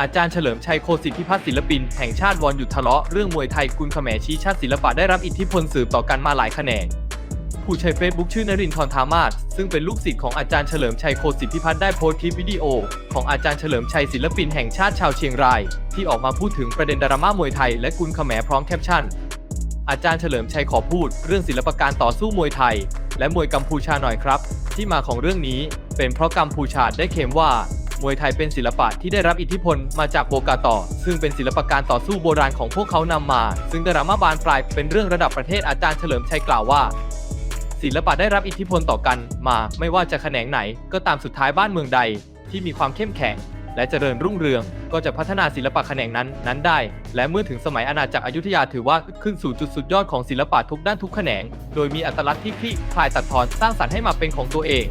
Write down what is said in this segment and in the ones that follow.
อาจารย์เฉลิมชัยโคสิทธิพัฒน์ศิลปิน แห่งชาติวอนหยุดทะเลาะเรื่องมวยไทยกุลเขมชี้ชาติศิลปะได้รับอิทธิพลสืบต่อกันมาหลายแขนง ผู้ใช้เฟซบุ๊กชื่อนรินทร์ธามาศซึ่งเป็นลูกศิษย์ของอาจารย์เฉลิมชัยโคสิทธิพัฒน์ได้โพสต์คลิปวิดีโอ ของอาจารย์เฉลิมชัยศิลปินแห่งชาติชาวเชียงราย ที่ออกมาพูดถึงประเด็นดราม่ามวยไทยและกุลเขมพร้อมแคปชั่น อาจารย์เฉลิมชัยขอพูด เรื่องศิลปการต่อสู้มวยไทย และมวยกัมพูชาหน่อยครับ ที่มาของเรื่องนี้เป็นเพราะกัมพูชาได้เคลมว่า มวยไทยเป็นศิลปะที่ได้รับอิทธิพลมาจากโบกาต่อ ซึ่งเป็นศิลปการต่อสู้โบราณของพวกเขานำมา ซึ่งดราม่าบานปลายเป็นเรื่องระดับประเทศอาจารย์เฉลิมชัยกล่าวว่า ศิลปะได้รับอิทธิพลต่อกันมา ไม่ว่าจะแขนงไหน ก็ตามสุดท้ายบ้านเมืองใด ที่มีความเข้มแข็ง และเจริญรุ่งเรือง ก็จะพัฒนาศิลปะแขนงนั้นนั้นได้ และเมื่อถึงสมัยอาณาจักรอยุธยาถือว่าขึ้นสู่จุดสุดยอดของศิลปะทุกด้านทุกแขนง โดยมีอัตลักษณ์ที่คลี่คลายตัดทอนสร้างสรรค์ให้มาเป็นของตัวเอง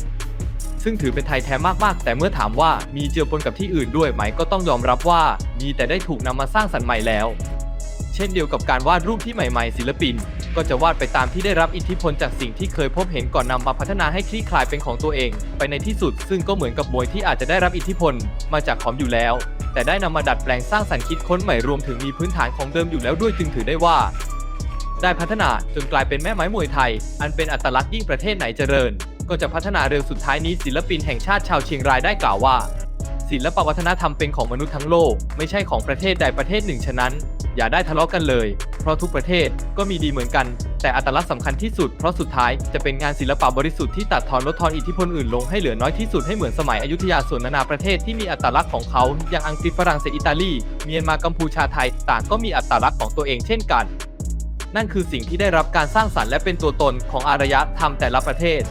ซึ่งถือเป็นไทยแท้มากๆ แต่เมื่อถามว่ามีเจือปนกับที่อื่นด้วยไหมก็ต้องยอมรับว่ามีแต่ได้ถูกนำมาสร้างสรรค์ใหม่แล้ว เช่นเดียวกับการวาดรูปที่ใหม่ๆ ศิลปิน ก็จะวาดไปตามที่ได้รับอิทธิพลจากสิ่งที่เคยพบเห็นก่อนนำมาพัฒนาให้คลี่คลายเป็นของตัวเอง ไปในที่สุด ซึ่งก็เหมือนกับมวยที่อาจจะได้รับอิทธิพลมาจากขอมอยู่แล้ว แต่ได้นำมาดัดแปลงสร้างสรรค์คิดค้นใหม่รวมถึงมีพื้นฐานของเดิมอยู่แล้วด้วยจึงถือได้ว่าได้พัฒนาจนกลายเป็นแม่ไม้มวยไทย อันเป็นอัตลักษณ์ยิ่งประเทศไหนเจริญ ก็จะพัฒนาเร็วสุดท้ายนี้ศิลปินแห่งชาติชาวเชียงรายได้กล่าวว่า ศิลปวัฒนธรรมเป็นของมนุษย์ทั้งโลก ไม่ใช่ของประเทศใดประเทศหนึ่งฉะนั้น อย่าได้ทะเลาะกันเลย เพราะทุกประเทศก็มีดีเหมือนกัน แต่อัตลักษณ์สำคัญที่สุด เพราะสุดท้ายจะเป็นงานศิลปะบริสุทธิ์ที่ตัดทอนลดทอนอิทธิพลอื่นลงให้เหลือน้อยที่สุดให้เหมือนสมัยอยุธยาส่วนนานาประเทศที่มีอัตลักษณ์ของเขา อย่างอังกฤษฝรั่งเศสอิตาลีเมียนมากัมพูชาไทย ต่างก็มีอัตลักษณ์ของตัวเองเช่นกัน นั่นคือสิ่งที่ได้รับการสร้างสรรค์และเป็นตัวตนของอารยธรรมแต่ละประเทศ